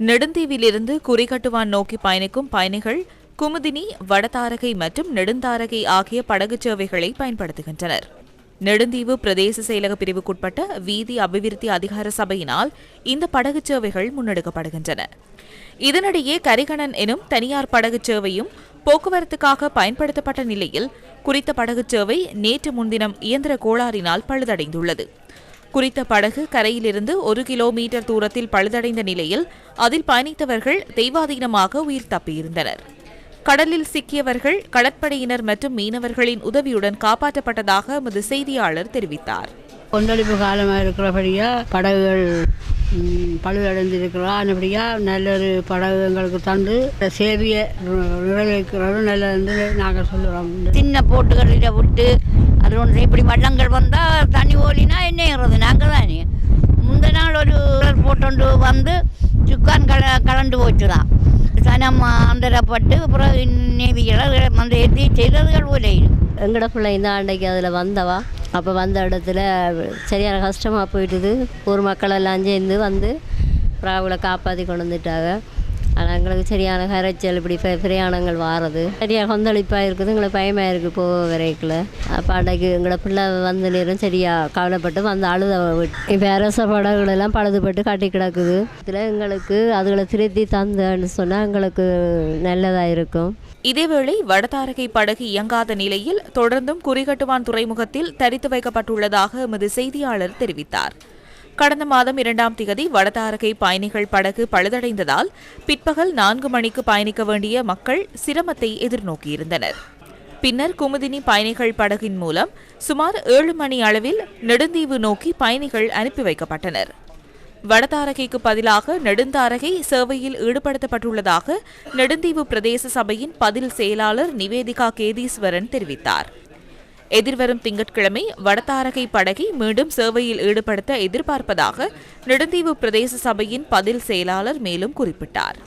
நெடுந்தீவிலிருந்து குறிகட்டுவான் நோக்கி பயணிக்கும் பயணிகள் குமுதினி வடதாரகை மற்றும் நெடுந்தாரகை ஆகிய படகுச் சேவைகளை பயன்படுத்துகின்றனர். நெடுந்தீவு பிரதேச செயலக பிரிவுக்குட்பட்ட வீதி அபிவிருத்தி அதிகார சபையினால் இந்த படகுச் சேவைகள் முன்னெடுக்கப்படுகின்றன. இதனிடையே கரிகணன் எனும் தனியார் படகுச் சேவையும் போக்குவரத்துக்காக பயன்படுத்தப்பட்ட நிலையில் குறித்த படகுச் சேவை நேற்று முன்தினம் இயந்திர கோளாறினால் பழுதடைந்துள்ளது. குறித்த படகு கரையிலிருந்து ஒரு கிலோமீட்டர் தூரத்தில் பழுதடைந்த நிலையில் அதில் பயணித்தவர்கள் தெய்வாதீனமாக உயிர் தப்பியிருந்தனர். கடலில் சிக்கியவர்கள் கடற்படையினர் மற்றும் மீனவர்களின் உதவியுடன் காப்பாற்றப்பட்டதாக எமது செய்தியாளர் தெரிவித்தார். கொந்தளிப்பு காலமாக இருக்கிறபடியா படகுகள் பழுதடைந்திருக்கிறோம் அதுபடியாக நல்ல ஒரு படகு எங்களுக்கு தந்து சேவையை நிறைவேற்கிறது நல்லது நாங்கள் சொல்லுறோம். சின்ன போட்டுகளில் விட்டு அது ஒன்று இப்படி வள்ளங்கள் வந்தால் தண்ணி ஓலினா என்னங்கிறது நாங்கள் தானே முந்த நாள் ஒரு போட்டு வந்து சுக்கான் கல கலண்டு போச்சுதான். சனம் அந்தரப்பட்டு அப்புறம் நேவிகளை வந்து எத்தி செய்ததுகள் போல எங்களோட பிள்ளை இந்த ஆண்டைக்கு அதில் வந்தவா? அப்போ வந்த இடத்துல சரியான கஷ்டமாக போயிட்டுது. ஊர் மக்கள் எல்லாம் சேர்ந்து வந்து பிராவில் காப்பாற்றி கொண்டு வந்துட்டாங்க. ஆனால் எங்களுக்கு சரியான கரைச்சல் இப்படி பிரயாணங்கள் வாரது. சரியாக கொந்தளிப்பாக இருக்குது எங்களுக்கு பயமாக இருக்குது போக வரைக்குள்ள அப்போ அன்றைக்கு எங்களை பிள்ளை வந்த நேரம் சரியாக கவலைப்பட்டு வந்து அழுத விட்டு இப்போ அரச படகுகளெல்லாம் பழுதுபட்டு கட்டி கிடக்குது. இதில் எங்களுக்கு அதுகளை திருத்தி தந்தேன்னு சொன்னால் எங்களுக்கு நல்லதாக இருக்கும் இதேவேளை வடதாரகை படகு இயங்காத நிலையில் தொடர்ந்தும் குறிகட்டுவான் துறைமுகத்தில் தரித்து வைக்கப்பட்டுள்ளதாக எமது செய்தியாளர் தெரிவித்தார். கடந்த மாதம் இரண்டாம் திகதி வடதாரகை பயணிகள் படகு பழுதடைந்ததால் பிற்பகல் நான்கு மணிக்கு பயணிக்க வேண்டிய மக்கள் சிரமத்தை எதிர்நோக்கியிருந்தனர். பின்னர் குமுதினி பயணிகள் படகின் மூலம் சுமார் ஏழு மணி அளவில் நெடுந்தீவு நோக்கி பயணிகள் அனுப்பி வைக்கப்பட்டனர். வடதாரகைக்கு பதிலாக நெடுந்தாரகை சேவையில் ஈடுபடுத்தப்பட்டுள்ளதாக நெடுந்தீவு பிரதேச சபையின் பதில் செயலாளர் நிவேதிகா கேதீஸ்வரன் தெரிவித்தார். எதிர்வரும் திங்கட்கிழமை வடதாரகை படகை மீண்டும் சேவையில் ஈடுபடுத்த எதிர்பார்ப்பதாக நெடுந்தீவு பிரதேச சபையின் பதில் செயலாளர் மேலும் குறிப்பிட்டார்.